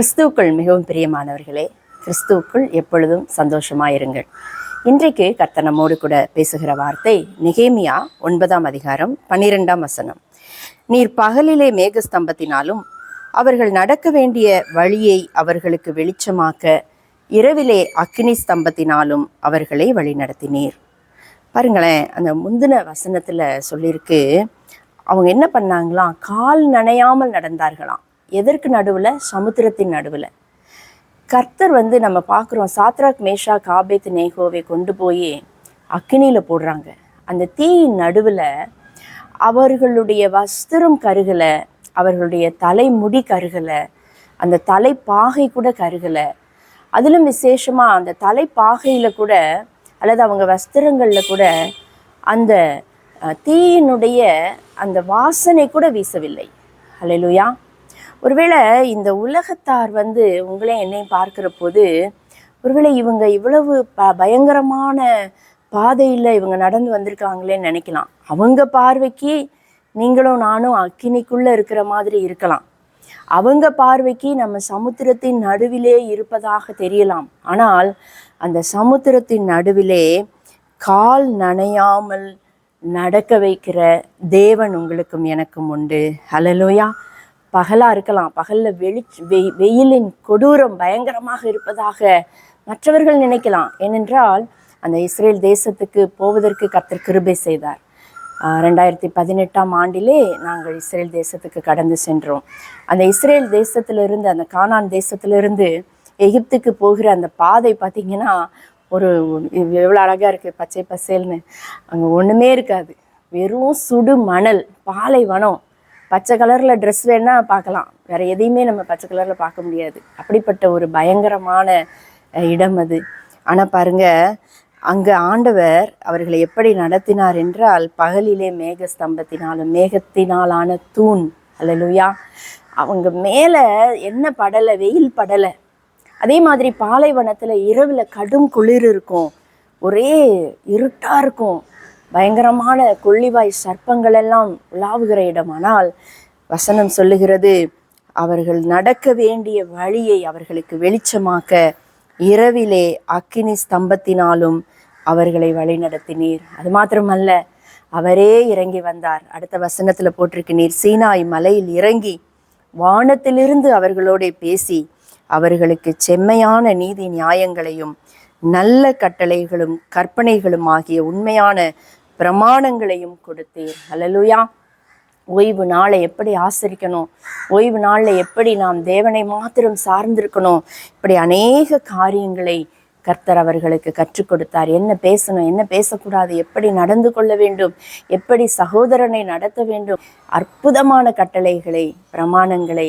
கிறிஸ்துவுக்குள் மிகவும் பிரியமானவர்களே கிறிஸ்துவுக்குள் எப்பொழுதும் சந்தோஷமாயிருங்கள். இன்றைக்கு கர்த்தனமோடு நம்மோடு கூட பேசுகிற வார்த்தை நிகேமியா ஒன்பதாம் அதிகாரம் பன்னிரெண்டாம் வசனம். நீர் பகலிலே மேகஸ்தம்பத்தினாலும் அவர்கள் நடக்க வேண்டிய வழியை அவர்களுக்கு வெளிச்சமாக்க இரவிலே அக்கினி ஸ்தம்பத்தினாலும் அவர்களை வழிநடத்தினீர். பாருங்களேன் அந்த முந்தின வசனத்தில் சொல்லியிருக்கு அவங்க என்ன பண்ணாங்களாம்? கால் நனையாமல் நடந்தார்களாம். எதற்கு நடுவில்? சமுத்திரத்தின் நடுவில். கர்த்தர் வந்து நம்ம பார்க்குறோம் சாத்ராக் மேஷா காபேத் நேகோவை கொண்டு போய் அக்கினியில் போடுறாங்க. அந்த தீயின் நடுவில் அவர்களுடைய வஸ்திரம் கருகலை அவர்களுடைய தலைமுடி கருகலை அந்த தலைப்பாகை கூட கருகலை. அதிலும் விசேஷமாக அந்த தலைப்பாகையில் கூட அல்லது அவங்க வஸ்திரங்களில் கூட அந்த தீயினுடைய அந்த வாசனை கூட வீசவில்லை. அலையிலுயா ஒருவேளை இந்த உலகத்தார் வந்து உங்களையும் என்னையும் பார்க்குற போது ஒருவேளை இவங்க இவ்வளவு ப பயங்கரமான பாதையில் இவங்க நடந்து வந்திருக்காங்களேன்னு நினைக்கலாம். அவங்க பார்வைக்கு நீங்களும் நானும் அக்கினிக்குள்ளே இருக்கிற மாதிரி இருக்கலாம். அவங்க பார்வைக்கு நம்ம சமுத்திரத்தின் நடுவிலே இருப்பதாக தெரியலாம். ஆனால் அந்த சமுத்திரத்தின் நடுவிலே கால் நனையாமல் நடக்க வைக்கிற தேவன் உங்களுக்கும் எனக்கும் உண்டு. ஹலலோயா பகலாக இருக்கலாம். பகலில் வெளி வெய் வெயிலின் கொடூரம் பயங்கரமாக இருப்பதாக மற்றவர்கள் நினைக்கலாம். ஏனென்றால் அந்த இஸ்ரேல் தேசத்துக்கு போவதற்கு கர்த்தர் கிருபை செய்தார். ரெண்டாயிரத்தி பதினெட்டாம் ஆண்டிலே நாங்கள் இஸ்ரேல் தேசத்துக்கு கடந்து சென்றோம். அந்த இஸ்ரேல் தேசத்திலிருந்து அந்த கானான் தேசத்திலிருந்து எகிப்துக்கு போகிற அந்த பாதை பார்த்திங்கன்னா ஒரு எவ்வளோ அழகாக இருக்குது பச்சை பசேல்னு. அங்கே ஒன்றுமே இருக்காது. வெறும் சுடு மணல் பாலைவனம். பச்சை கலரில் ட்ரெஸ் வேணால் பார்க்கலாம். வேறு எதையுமே நம்ம பச்சை கலரில் பார்க்க முடியாது. அப்படிப்பட்ட ஒரு பயங்கரமான இடம் அது. ஆனால் பாருங்கள் அங்கே ஆண்டவர் அவர்களை எப்படி நடத்தினார் என்றால் பகலிலே மேக ஸ்தம்பத்தினாலும் மேகத்தினாலான தூண். அல்லேலூயா. அவங்க மேலே என்ன படலை வெயில் படலை. அதே மாதிரி பாலைவனத்தில் இரவில் கடும் குளிர் இருக்கும். ஒரே இருட்டாக இருக்கும். பயங்கரமான கொள்ளிவாய் சர்ப்பங்கள் எல்லாம் உலாவுகிற இடம் ஆனால் வசனம் சொல்லுகிறது அவர்கள் நடக்க வேண்டிய வழியை அவர்களுக்கு வெளிச்சமாக்க இரவிலே அக்கினி ஸ்தம்பத்தினாலும் அவர்களை வழிநடத்தினீர். அது மாத்திரமல்ல அவரே இறங்கி வந்தார். அடுத்த வசனத்தில் போட்டிருக்கு நீர் சீனாய் மலையில் இறங்கி வானத்திலிருந்து அவர்களோடே பேசி அவர்களுக்கு செம்மையான நீதி நியாயங்களையும் நல்ல கட்டளைகளும் கற்பனைகளும் ஆகிய உண்மையான பிரமாணங்களையும் கொடுத்தீர். அலலுயா ஓய்வு நாளை எப்படி ஆசரிக்கணும்? ஓய்வு நாளில் எப்படி நாம் தேவனை மாத்திரம் சார்ந்திருக்கணும்? இப்படி அநேக காரியங்களை கர்த்தர் அவர்களுக்கு கற்றுக் கொடுத்தார். என்ன பேசணும்? என்ன பேசக்கூடாது? எப்படி நடந்து கொள்ள வேண்டும்? எப்படி சகோதரனை நடத்த வேண்டும்? அற்புதமான கட்டளைகளை பிரமாணங்களை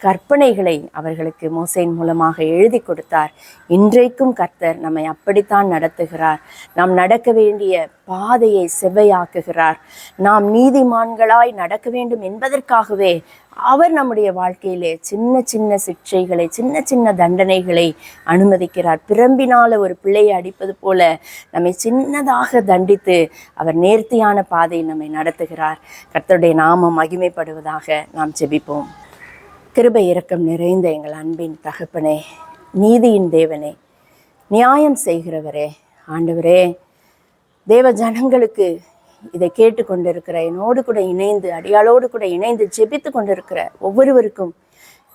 கற்பனைகளை அவர்களுக்கு மோசையின் மூலமாக எழுதி கொடுத்தார். இன்றைக்கும் கர்த்தர் நம்மை அப்படித்தான் நடத்துகிறார். நாம் நடக்க வேண்டிய பாதையை செவ்வையாக்குகிறார். நாம் நீதிமான்களாய் நடக்க வேண்டும் என்பதற்காகவே அவர் நம்முடைய வாழ்க்கையிலே சின்ன சின்ன சிக்ஷைகளை சின்ன சின்ன தண்டனைகளை அனுமதிக்கிறார். பிறம்பினால ஒரு பிள்ளையை அடிப்பது போல நம்மை சின்னதாக தண்டித்து அவர் நேர்த்தியான பாதையில் நம்மை நடத்துகிறார். கர்த்தருடைய நாமம் மகிமைப்படுவதாக நாம் ஜெபிப்போம். கிருபை இரக்கம் நிறைந்த எங்கள் அன்பின் தகப்பனே நீதியின் தேவனே நியாயம் செய்கிறவரே ஆண்டவரே தேவ ஜனங்களுக்கு இதை கேட்டுக்கொண்டிருக்கிற என்னோடு கூட இணைந்து அடியாளோடு கூட இணைந்து ஜெபித்து கொண்டிருக்கிற ஒவ்வொருவருக்கும்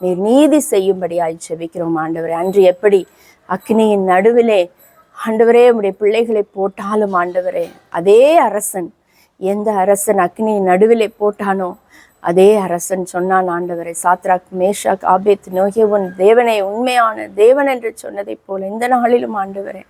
நீர் நீதி செய்யும்படியாய் ஜெபிக்கிறோம் ஆண்டவரே. அன்று எப்படி அக்னியின் நடுவிலே ஆண்டவரே உடைய பிள்ளைகளை போட்டாலும் ஆண்டவரே அதே அரசன் எந்த அரசன் அக்னியின் நடுவிலே போட்டானோ அதே அரசன் சொன்னான் ஆண்டவரை சாத்ராக் மேஷாக் ஆபேத் நோகியவன் தேவனை உண்மையான தேவன் என்று சொன்னதைப் போல இந்த நாளிலும் ஆண்டவரே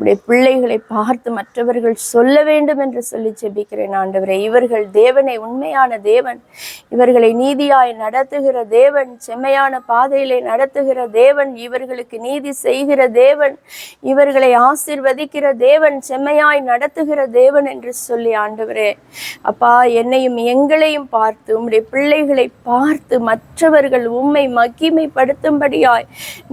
உடைய பிள்ளைகளை பார்த்து மற்றவர்கள் சொல்ல வேண்டும் என்று சொல்லி செபிக்கிறேன் ஆண்டவரே. இவர்கள் தேவனை உண்மையான தேவன். இவர்களை நீதியாய் நடத்துகிற தேவன் செம்மையான பாதையிலே நடத்துகிற தேவன் இவர்களுக்கு நீதி செய்கிற தேவன் இவர்களை ஆசிர்வதிக்கிற தேவன் செம்மையாய் நடத்துகிற தேவன் என்று சொல்லி ஆண்டவரே. அப்பா என்னையும் எங்களையும் பார்த்து உம்முடைய பிள்ளைகளை பார்த்து மற்றவர்கள் உம்மை மகிமைப்படுத்தும்படியாய்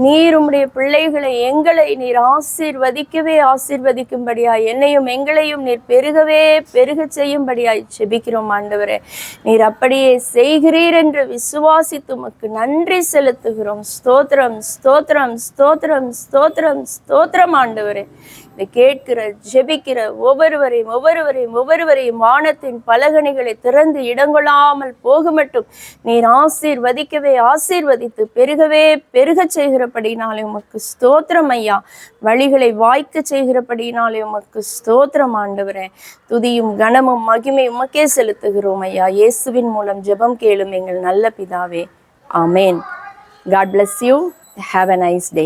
நீர் உம்முடைய பிள்ளைகளை எங்களை நீர் ஆசிர்வதிக்கவே பெருகவே ஆசீர்வதிக்கும்படியாய் என்னையும் எங்களையும் நீர் பெருகவே பெருகச் செய்யும்படியாய் செபிக்கிறோம் ஆண்டவரே. நீர் அப்படியே செய்கிறீர் என்று விசுவாசித்து உமக்கு நன்றி செலுத்துகிறோம். ஸ்தோத்திரம் ஸ்தோத்திரம் ஸ்தோத்திரம் ஸ்தோத்திரம் ஸ்தோத்திரம் ஆண்டவரே. இதை கேட்கிற ஜெபிக்கிற ஒவ்வொருவரையும் ஒவ்வொருவரையும் ஒவ்வொருவரையும் வானத்தின் பலகணிகளை திறந்து இடங்கொள்ளாமல் போக மட்டும் நீர் ஆசீர்வதிக்கவே ஆசீர்வதித்து பெருகவே பெருகச் செய்கிறபடினாலே உமக்கு ஸ்தோத்திரம் ஐயா. வழிகளை வாய்க்க செய்கிறபடினாலே உமக்கு ஸ்தோத்திரம் ஆண்டவரே. துதியும் கனமும் மகிமை உமக்கே செலுத்துகிறோம் ஐயா. இயேசுவின் மூலம் ஜெபம் கேளும் எங்கள் நல்ல பிதாவே. ஆமேன். God bless you have a nice day